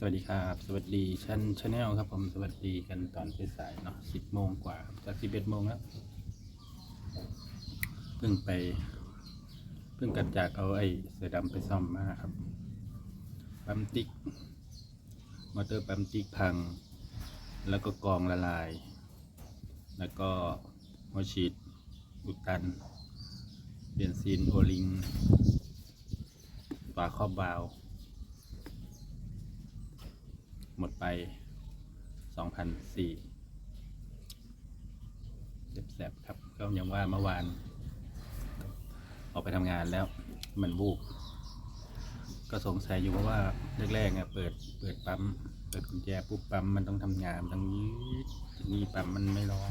สวัสดีครับ สวัสดีชั้นชาแนลครับผมสวัสดีกันตอนสายเนาะสิบโมงกว่าจากสิบเอ็ดโมงแล้วเพิ่งไป เพิ่งกลับจากเอาไอ้เสือดำไปซ่อมมาครับปั๊มติ๊กมอเตอร์ปั๊มติ๊กพัง แล้วก็กองละลาย แล้วก็หัวฉีดอุดตัน เปลี่ยนซีนโอลิงฝาครอบวาว หมดไปสองพันสี่แสบครับ ก็ยังว่าเมื่อวาน ออกไปทำงานแล้ว มันบูบก็สงสัยอยู่เพราะว่าแรกๆเนี่ยเปิดเปิดปั๊มเปิดกุญแจปุ๊บปั๊มมันต้องทำงานต้งยืดนี่ปั๊มมันไม่ร้อง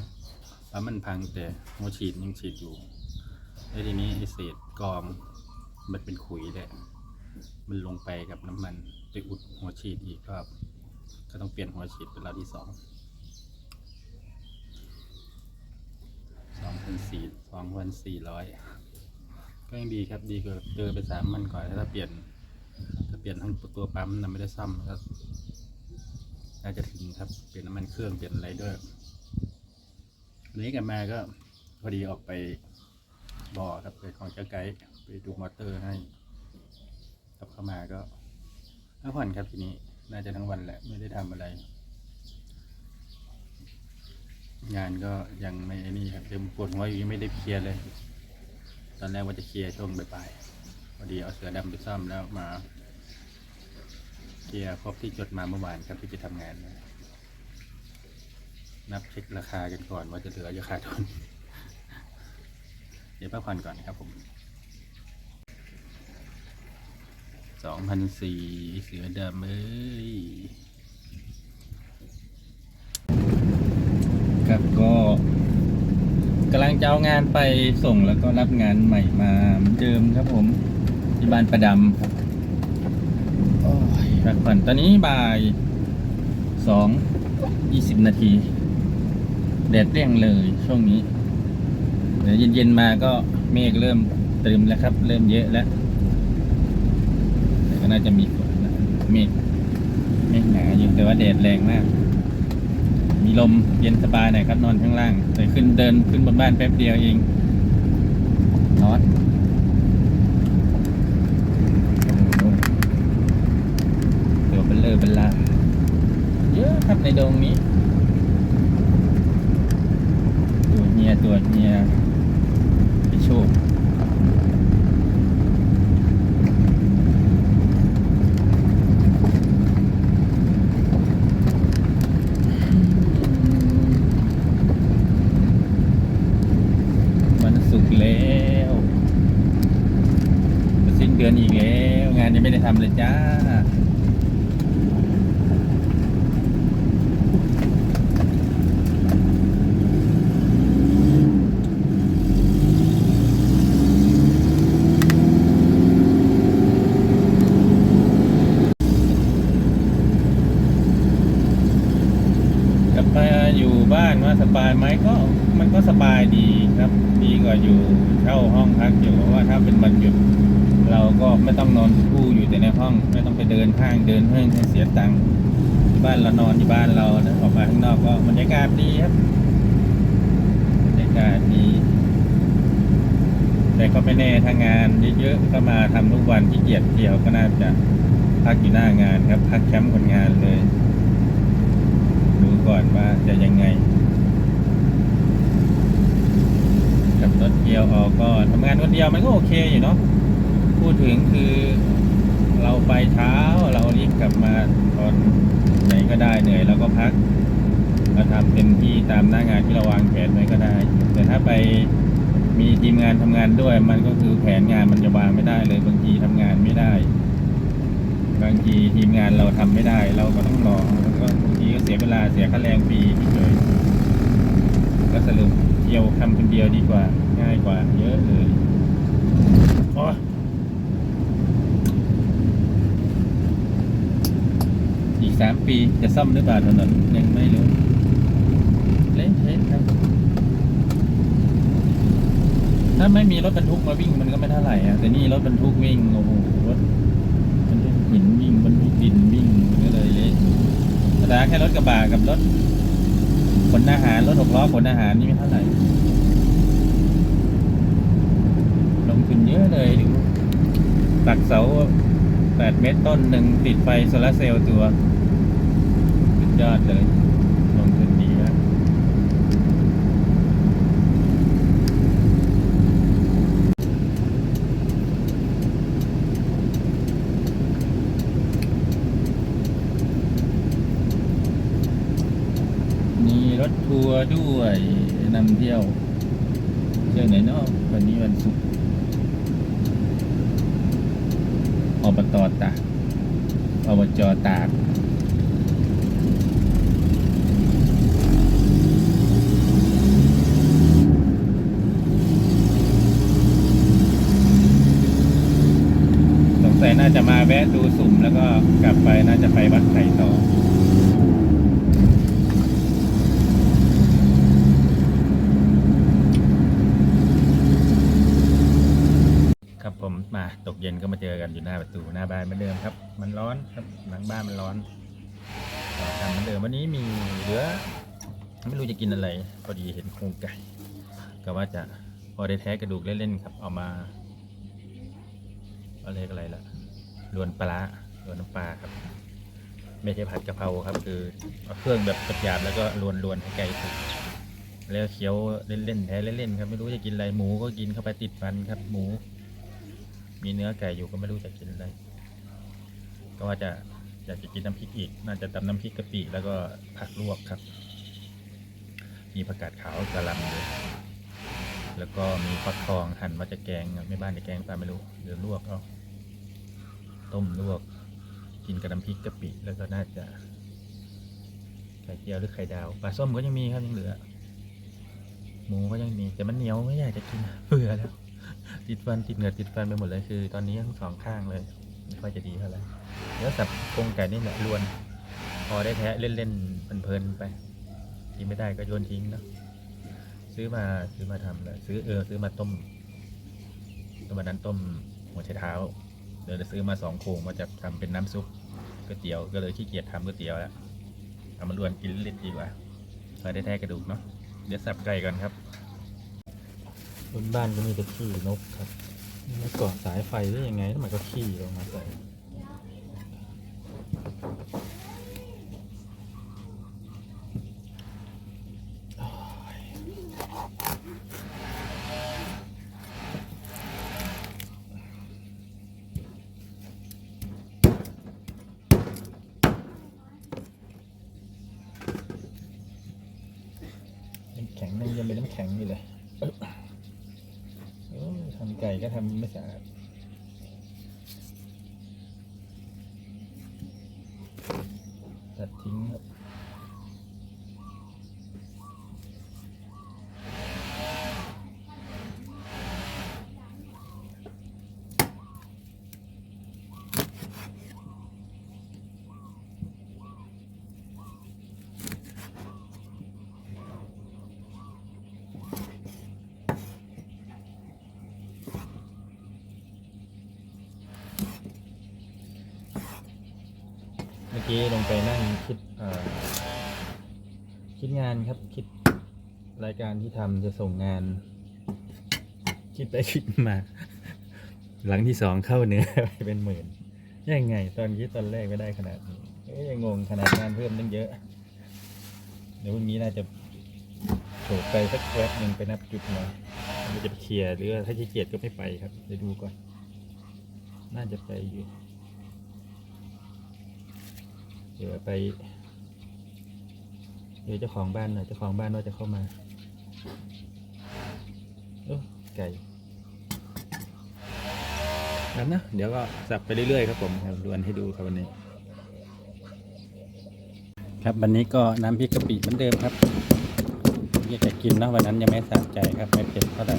ปั๊มมันพังแต่หัวฉีดยังฉีดอยู่แล้วทีนี้ไอเศษกองมันเป็นขุยแหละมันลงไปกับน้ำมันไปอุดหัวฉีดอีกรอบ ก็ต้องเปลี่ยนหัวฉีดเป็นรอบที่สองสองพันสี่สองพันสี่ร้อยก็ยังดีครับดีกว่าเดินไปสามมันก่อนถ้าเปลี่ยน ถ้าเปลี่ยนทั้งตัวปั๊มนะไม่ได้ซ่อมก็น่าจะถึงครับเปลี่ยนน้ำมันเครื่องเปลี่ยนอะไรด้วยวันนี้กลับมาก็พอดีออกไปบ่อครับไปของเจ้าไกด์ไปดูมอเตอร์ให้กลับเข้ามาก็พักผ่อนครับทีนี้ น่าจะทั้งวันแหละ ไม่ได้ทำอะไร งานก็ยังไม่ไอ้นี่ครับยังปวดหัวอยู่ยังไม่ได้เคลียร์เลย ตอนแรกว่าจะเคลียร์ช่วงบ่ายๆพอดีเอาเสือดำไปซ่อมแล้วมาเคลียร์ครบที่จดมาเมื่อวานครับที่จะทำงาน นับเช็คราคากันก่อนว่าจะเหลือจะขาดทุนเดี๋ยวพักผ่อนก่อนครับผม สองพันสี่เสือดำเอ้ยครับก็กำลังจะเอางานไปส่งแล้วก็รับงานใหม่มาเหมือนเดิมครับผมที่บ้านประดำครับโอ้ยพักผ่อนตอนนี้บ่ายสองยี่สิบนาทีแดดเปรี้ยงเลยช่วงนี้เดี๋ยวเย็นๆมาก็เมฆเริ่มเติมแล้วครับ เริ่มเยอะแล้วแต่ก็ น่าจะมีฝนนะเมฆเมฆหนาอยู่แต่ว่าแดดแรงมาก มีลมเย็นสบายหน่อยครับนอนข้างล่างแต่ขึ้นเดินขึ้นบนบ้านแป๊บเดียวเองร้อนโอ้โหตัวเบลเลอร์เบลลาเยอะครับในดงนี้ ตัวเฮียตัวเฮียไปโชค วันศุกร์แล้วจะสิ้นเดือนอีกแล้ว งานยัง ไม่ได้ทำเลยจ้า กลับมาอยู่บ้านว่าสบายไหมก็ ห้างเดินเฮืองให้เสียตังค์ที่บ้านเรานอนที่บ้านเรานะออกมาข้างนอกก็บรรยากาศดีครับบรรยากาศดีแต่ก็ไม่แน่ถ้างานเยอะๆก็มาทำทุกวันที่เกียจเที่ยวก็น่าจะพักอยู่หน้างานครับพักแคมป์คนงานเลย ดูก่อนว่าจะยังไงกับรถเดียวออกก็ทำงานคนเดียวมันก็โอเคอยู่เนาะพูดถึงคือ เราไปเช้าเรารีบกลับมาตอนไหนก็ได้เหนื่อยเราก็พักเราทำเต็มที่ตามหน้างานที่เราวางแผนไว้ก็ได้ แต่ถ้าไปมีทีมงานทำงานด้วย มันก็คือแผนงานมันจะวางไม่ได้เลยบางทีทำงานไม่ได้ บางทีทีมงานเราทำไม่ได้ เราก็ต้องรอแล้วก็บางทีก็เสียเวลาเสียค่าแรงฟรีเลยก็สรุปเที่ยวทำคนเดียวดีกว่า ง่ายกว่า เยอะเลยโอ้ อีกสามปีจะซ่อมหรือเปล่าถนนยังไม่รู้เละเทะครับ ถ้าไม่มีรถบรรทุกมาวิ่งมันก็ไม่เท่าไหร่อะแต่นี่รถบรรทุกวิ่งโอ้โหรถบรรทุกหินวิ่งบรรทุกดินวิ่งก็เลยเละธรมดาแค่รถกระบะกับรถขนอาหารรถหกล้อขนอาหารนี่ไม่เท่าไหร่ลงทุนเยอะเลยดูตักเสา แปดเมตรต้นหนึ่งติดไฟโซลาเซลล์ตัวสุดยอดเลยลงทุนดีนะมีรถทัวร์ด้วยนำเที่ยว เที่ยวไหนเนาะวันนี้วันศุกร์ อบตตากอบจตากสงสัยน่าจะมาแวะดูสุ่มแล้วก็กลับไปน่าจะไปวัดไข่ต่อ ครับผมมา ตกเย็นก็มาเจอกันอยู่หน้าประตูหน้าบ้านเหมือนเดิมครับ มันร้อนครับหลังบ้านมันร้อนต่อกันเหมือนเดิมวันนี้มีเหลือ ไม่รู้จะกินอะไรพอดีเห็นโครงไก่ก็ว่าจะพอได้แท้กระดูกเล่นๆครับ เอามาเอาเรียกอะไรล่ะรวนปลาร้ารวนน้ำปลาครับ ไม่ใช่ผัดกะเพราครับ คือเอาเครื่องแบบหยาบแล้วก็รวนๆให้ไก่สุกแล้วเคี้ยวเล่นๆแท้เล่นๆครับ ไม่รู้จะกินอะไรหมูก็กินเข้าไปติดฟันครับ หมู มีเนื้อไก่อยู่ก็ไม่รู้จะกินอะไรก็ว่าจะอยากจะกินน้ำพริกอีก น่าจะตำน้ำพริกกะปิแล้วก็ผักลวกครับ มีผักกาดขาวกะหล่ำเลยแล้วก็มีฟักทองหั่นมาจะแกงไม่บ้านจะแกงปลาไม่รู้หรือลวกเอาต้มลวก กินกับน้ำพริกกะปิแล้วก็น่าจะไข่เจียวหรือไข่ดาวปลาส้มก็ยังมีครับยังเหลือ หมูก็ยังมีแต่มันเหนียวไม่อยากจะกินเบื่อแล้ว ติดฟันติดเหงือกติดฟันไปหมดเลยคือ ตอนนี้ทั้งสองข้างเลยไม่ค่อยจะดีเท่าไหร่เนื้อสับโครงไก่นี่แหละรวน พอได้แท้เล่นๆเพลินๆไปกินไม่ได้ก็โยนทิ้งเนอะซื้อมาซื้อมาทำเลยซื้อเออซื้อมาต้มต้มวันนั้นต้มหัวไชเท้าเดี๋ยวจะซื้อมาสองโครงมาจะทำเป็นน้ำซุปก๋วยเตี๋ยวก็เลยขี้เกียจทำก๋วยเตี๋ยวแล้วเอามารวนกินเล่นดีกว่าพอได้แท้กระดูกเนาะเดี๋ยวสับไก่ก่อนครับ บนบ้านก็มีแต่ขี้นกครับไม่ก่อสายไฟได้ยังไงทำไมก็ขี้ลงมาใส่โอ้ยน้ำแข็งนั่นยังเป็นน้ำแข็งอยู่เลย โอ้ทำไก่ก็ทำไม่สะอาดตัดทิ้งครับเมื่อ กี้ลงไปนั่งคิดเอ่อคิดงานครับคิดรายการที่ทำจะส่งงาน คิดไปคิดมา หลังที่สองเข้าเนื้อไปเป็นหมื่น ยังไง ตอนคิดตอนแรกไม่ได้ขนาดนี้เอ้ยยังงงขนาดงานเพิ่มตั้งเยอะ เดี๋ยวพรุ่งนี้น่าจะโฉบไปสักแวบหนึ่งไปนับจุดมามันจะไปเคลียร์หรือถ้าขี้เกียจก็ไม่ไปครับเดี๋ยวดูก่อน น่าจะไปอยู่ เดี๋ยวไป เดี๋ยวเจ้าของบ้านหน่อยเจ้าของบ้านว่าจะเข้ามาเออไก่นั้นนะเดี๋ยวก็สับไปเรื่อยๆครับผมครับดวนให้ดูครับวันนี้ ครับวันนี้ก็น้ำพริกกะปิเหมือนเดิมครับอยากจะกินนะวันนั้นยังไม่สะใจครับไม่เผ็ดเท่าไหร่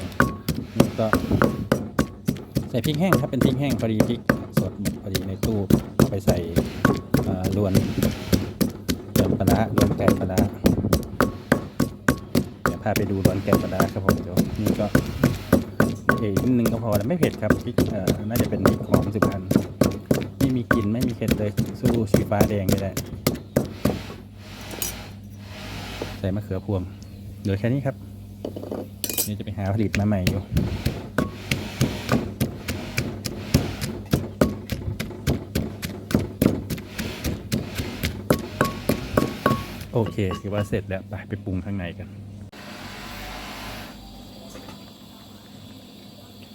นี่ก็ใส่พริกแห้งครับเป็นพริกแห้งพอดีพริกสดพอดีในตู้เอาไปใส่ รวนรวนปลาร้ารวนไก่ปลาร้าเดี๋ยวพาไปดูรวนไก่ปลาร้าครับผมเดี๋ยวนี่ก็เอ๋นิดนึงก็พอแล้วไม่เผ็ดครับพริกเอ่อน่าจะเป็นพริกหอมสุพรรณไม่มีกลิ่นไม่มีเผ็ดเลยสู้สีฟ้าแดงไม่ได้ใส่มะเขือพวงเหลือแค่นี้ครับเดี๋ยวจะไปหาผลิตมาใหม่อยู่ โอเคคือว่าเสร็จแล้วไปไปปรุงข้างในกัน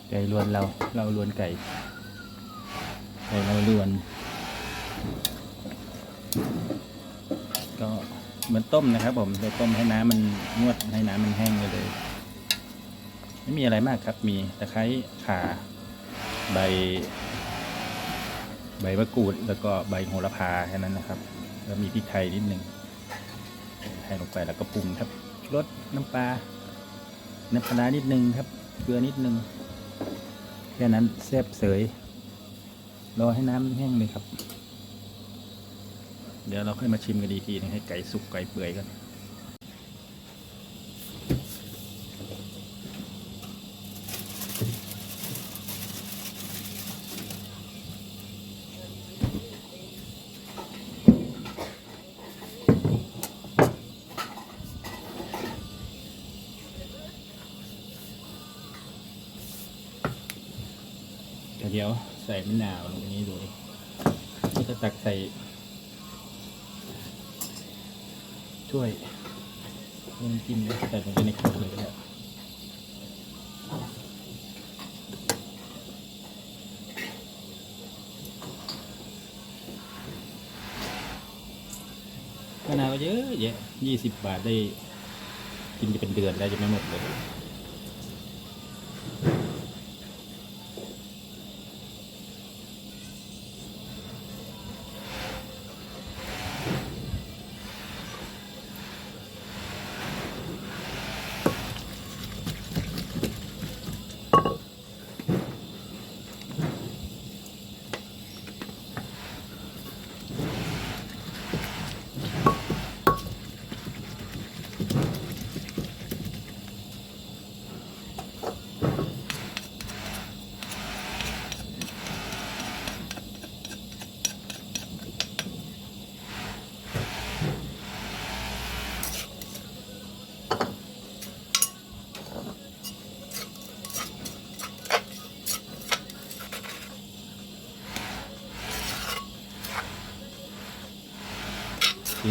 ไก่ลวนเราเราลวนไก่ไก่เราลวน ก็เหมือนต้มนะครับ ผมโดยต้มให้น้ำมันนวดให้น้ำมันแห้งไปเลย ไม่มีอะไรมากครับ มีตะไคร้ข่าใบ ใบมะกรูดแล้วก็ใบโหระพาแค่นั้นนะครับ แล้วมีพริกไทยนิดหนึ่ง ให้ลงไปแล้วก็ปรุงครับรสน้ำปลาน้ำปลาร้านิดนึงครับเกลือนิดนึงแค่นั้นแซ่บเสยรอให้น้ำแห้งเลยครับ เดี๋ยวเราค่อยมาชิมกันดีทีนึงให้ไก่สุกไก่เปื่อยกัน ส่มะนาวลงไปนี้ดูก็จะตักใส่ช่วยลงกินเลยใส่ลงไปในขวดเลยก็ได้มะนาวเยอะแยะยี่สิบบาทได้กินจะเป็นเดือนแล้จะไม่หมดเลย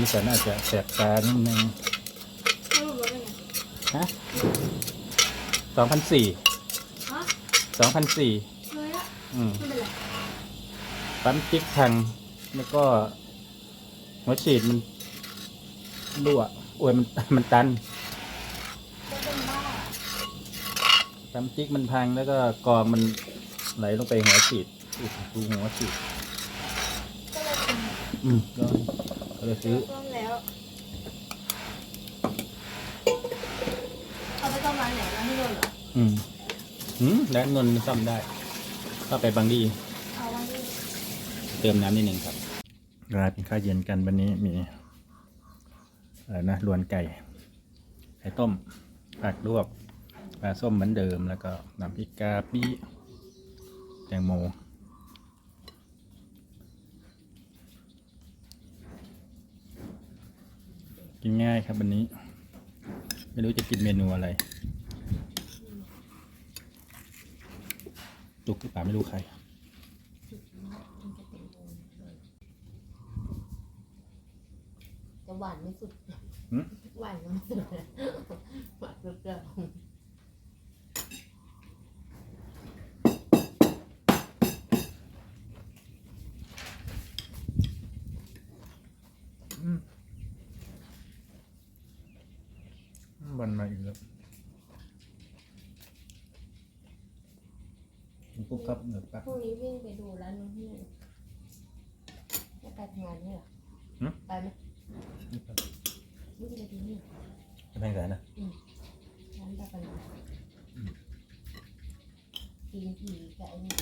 สีสันอาจจะแสบตานิดนึงไม่รู้ว่าเป็นไงฮะสองพันสี่ฮะสองพันสี่เลยละอืมไม่เป็นไรปั๊มติ๊กพังแล้วก็หัวฉีดมันรั่วโอ้ยมันมันตันก็เป็นบ้าปั๊มติ๊กมันพังแล้วก็กรองมันไหลลงไปหัวฉีดอุ๊ยดูหัวฉีดก็เลยเป็นอืมก็ ก็เลยซื้อต้มแล้วเอาไปต้มร้านไหนร้านที่โดนเหรออืมอืมแล้วนนท์ซ่อมได้ก็ไปบางดี เอาไว้ที่เติมน้ำนิดหนึ่งครับราเป็นข้าวเย็นกันวันนี้มีอะไรนะลวนไก่ ไข่ต้มผักลวกปลาส้มเหมือนเดิมแล้วก็น้ำพริกกาปิแตงโม กินง่ายครับวันนี้ ไม่รู้จะกินเมนูอะไรตุกหรือเปล่าไม่รู้ใครจะหวานไม่สุดหืมหวานไม่สุดหวานเปรี้ยว วันมาอีกแล้วปุ๊บครับเดือดปั๊บ พรุ่งนี้วิ่งไปดูร้านนู้นที่ไหนจะไปทำงานเนี่ยเหรอ หืม ไปไหม วิ่งไปดูนี่จะแพงแสนนะร้านตะกันกินผีกับไอ้นี่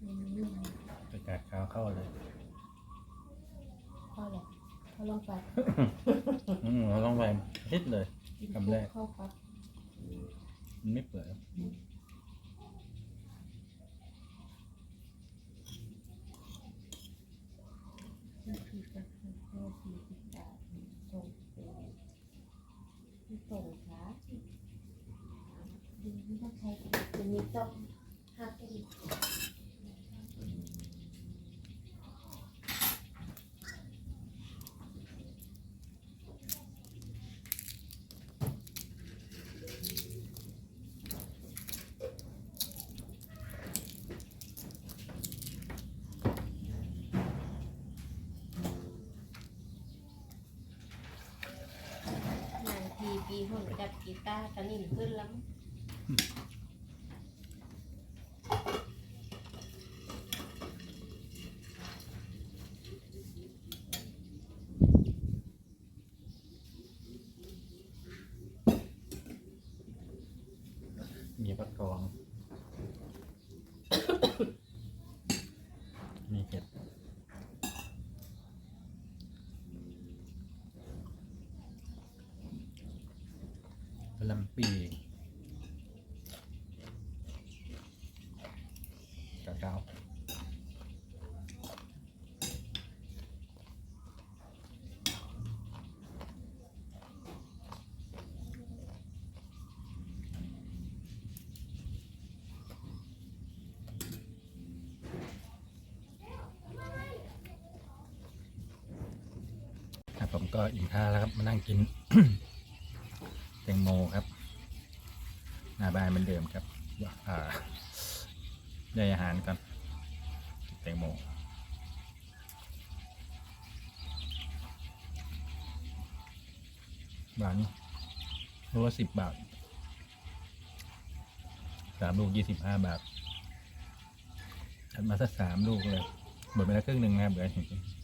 อืม เขาลงไปอืมเราต้องไปฮิตเลยกินคำแรกเข้าครับมันไม่เปื่อยนี่คือการทำข้าวสี่สิบบาทส่งเป็นที่ส่งช้าดีไม่ต้องใช้จะมีต้องหักอีก นาน ทีปีคนจับกีตาร์ตอนนี้ขึ้นแล้วมีฟักทอง มีเห็ดกะหลำปีกะเก้าครับ ผมก็อิ่มข้าวแล้วครับมานั่งกินแตงโมครับหน้าบ้านเหมือนเดิมครับอ่าได้อาหารกันแตงโมบานรู้ว่าสิบบาทสามลูกยี่สิบห้าบาทถัดมาสักสามลูกเลยหมดไปแล้วครึ่งหนึ่งนะครับเหลือจริง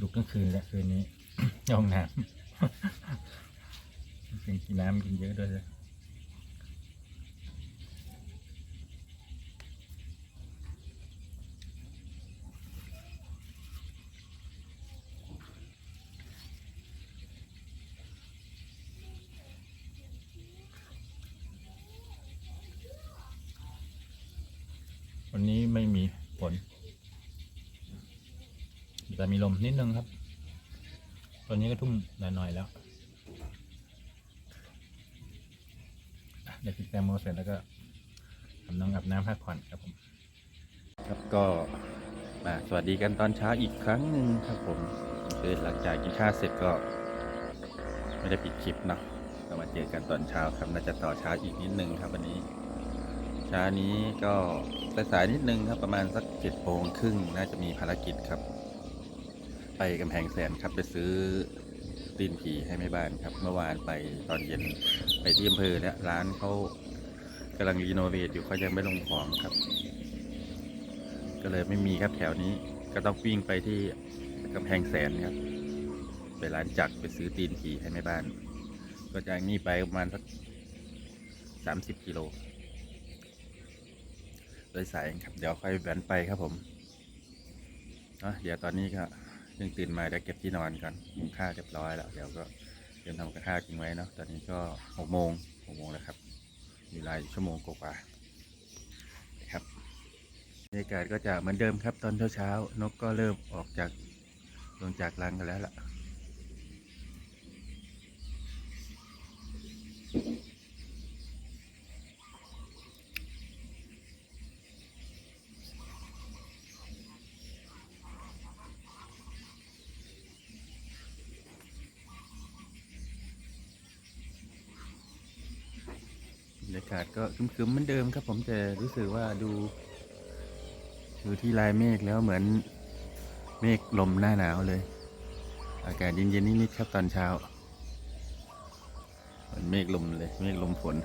ลุกทั้งคืนแล้วคืนนี้ ห้องน้ำกินกินน้ำกินเยอะด้วยเลยวันนี้ไม่มีฝนแต่มีลมนิดนึงครับ ตอนนี้ก็ทุ่มหน่อยๆแล้วเดี๋ยวกินแตงโมเสร็จแล้วก็ทำน้องอาบน้ำพักผ่อนครับผม ครับก็มาสวัสดีกันตอนเช้าอีกครั้งหนึ่งครับผมคือหลังจากกินข้าวเสร็จก็ ไม่ได้ปิดคลิปเนาะก็มาเจอกันตอนเช้าครับน่าจะต่อเช้าอีกนิดนึงครับวันนี้เช้านี้ก็สายๆนิดนึงครับประมาณสักเจ็ดโมงครึ่งน่าจะมีภารกิจครับ ไปกำแพงแสนครับไปซื้อตีนผีให้แม่บ้านครับ เมื่อวานไปตอนเย็นไปที่อำเภอเนี่ยร้านเขากำลังรีโนเวทอยู่เขายังไม่ลงของครับ ก็เลยไม่มีครับแถวนี้ก็ต้องวิ่งไปที่กำแพงแสนครับ ไปร้านจักรไปซื้อตีนผีให้แม่บ้าน ก็จากนี่ไปประมาณสักสามสิบกิโลโดยสายครับ เดี๋ยวค่อยแวนไปครับผมเนาะเดี๋ยวตอนนี้ก็ เพิ่งตื่นมาได้เก็บที่นอนก่อนกินข้าวเรียบร้อยแล้วเดี๋ยวก็เตรียมทำกับข้าวกินไว้เนาะตอนนี้ก็หกโมงหกโมงแล้วครับมีเวลายชั่วโมงกว่านะครับบรรยากาศก็จะเหมือนเดิมครับ ตอนเช้าเช้านกก็เริ่มออกจากลงจากรังกันแล้วล่ะ รยากาศก็คึมๆเหมือนเดิมครับผมแต่รู้สึกว่าดู ดูที่ลายเมฆแล้วเหมือนเมฆลมหน้าหนาวเลย อากาศเย็นๆนิดๆครับตอนเช้าเหมือนเมฆลมเลยเมฆลมฝน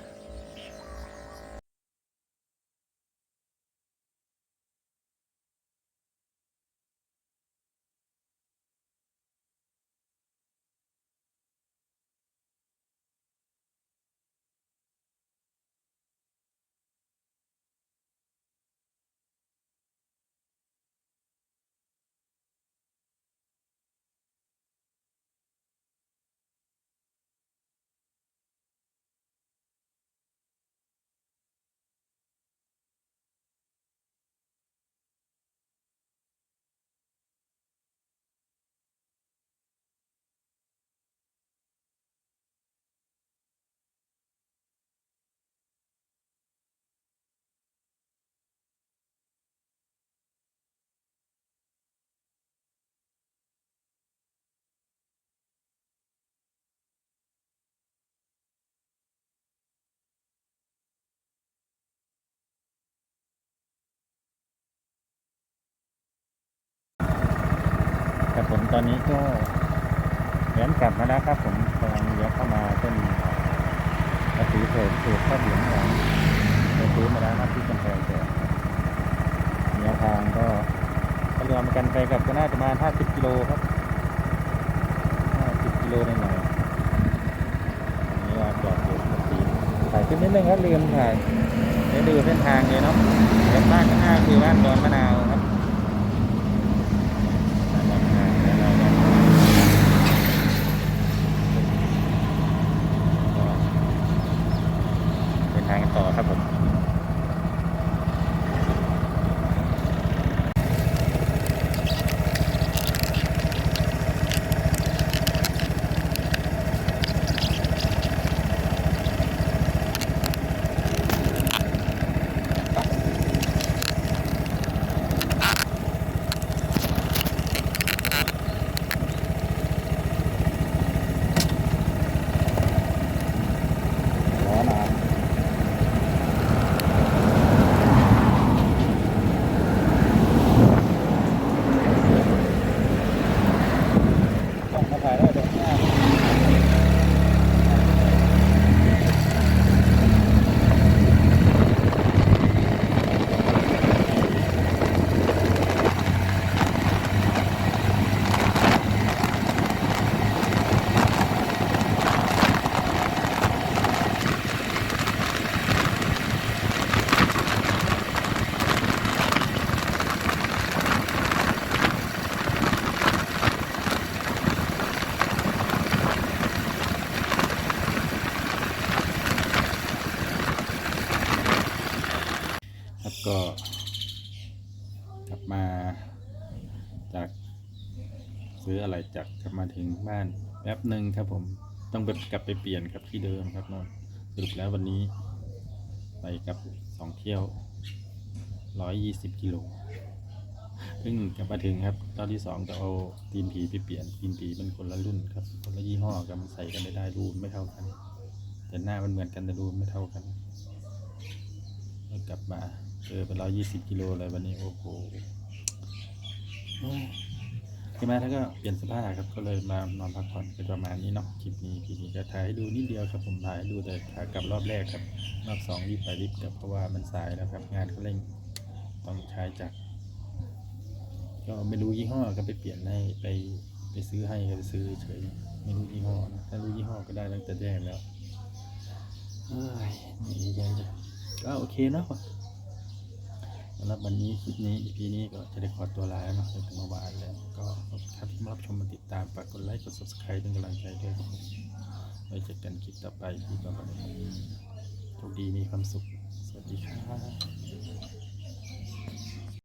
ผมตอนนี้ก็เลี้ยนกลับมาแล้วครับ ผมกำลังเลี้ยวเข้ามาเส้นกระสีเศษเศษข้าวเหลืองของไปซื้อมาแล้วครับที่กำแพงแสนระยทางก็ถ้ารวมกันไปกับก็น่าจะประมาณ50กิโลครับ50กิโลหน่อยๆอันนี้ว่าจอดอยู่กระสีถ่ายขึ้นนิดนึงครับลืมถ่ายได้ดูเส้นทางเลยเนาะแล้วบ้านข้างหน้าคือบ้านดอนมะนาว แป๊บหนึ่งครับผมต้องไปกลับไปเปลี่ยนครับที่เดิมครับนนสรุปแล้ววันนี้ไปกับสองเที่ยวร้อยยี่สิบกิโลเพิ่งกลับมาถึงครับตอนที่สองจะเอาตีนผีไปเปลี่ยนตีนผีมันคนละรุ่นครับ คนละยี่ห้อกันใส่กันไม่ได้รูนไม่เท่ากัน แต่หน้ามันเหมือนกันแต่รูนไม่เท่ากันกลับมาเจอไปร้อยยี่สิบกิโลเลยวันนี้โอ้โห ขึ้นมาแล้วก็เปลี่ยนเสภาพครับก็เลยมานอนพักผ่อนเป็นประมาณนี้เนาะคลิปนี้คลิปนี้ก็ถ่ายให้ดูนิดเดียวครับผมถ่ายให้ดูแต่ขากลับรอบแรกครับรอบสองรีบไปรีบกลับเพราะว่ามันสายแล้วครับงานเขาเร่งต้องใช้จากรก็ไม่รู้ยี่ห้อก็ไปเปลี่ยนให้ไปไปซื้อให้ก็ไปซื้อเฉยไม่รู้ยี่ห้อนะถ้ารู้ยี่ห้อก็ได้ตั้งแต่แรกแล้วเอ้ยนี่ยังจะก็โอเคเนาะ สำหรับวันนี้คลิปนี้ EP นี้ก็จะได้ขอตัวลาแล้วเนาะตั้งเมื่อวานแล้ว ก็ขอบคุณครับที่มารับชมมาติดตามฝากกดไลค์กด subscribe เป็นกำลังใจด้วยครับไว้เจอกันคลิปต่อไปที่ต่อไปโชคดีมีความสุข สวัสดีครับ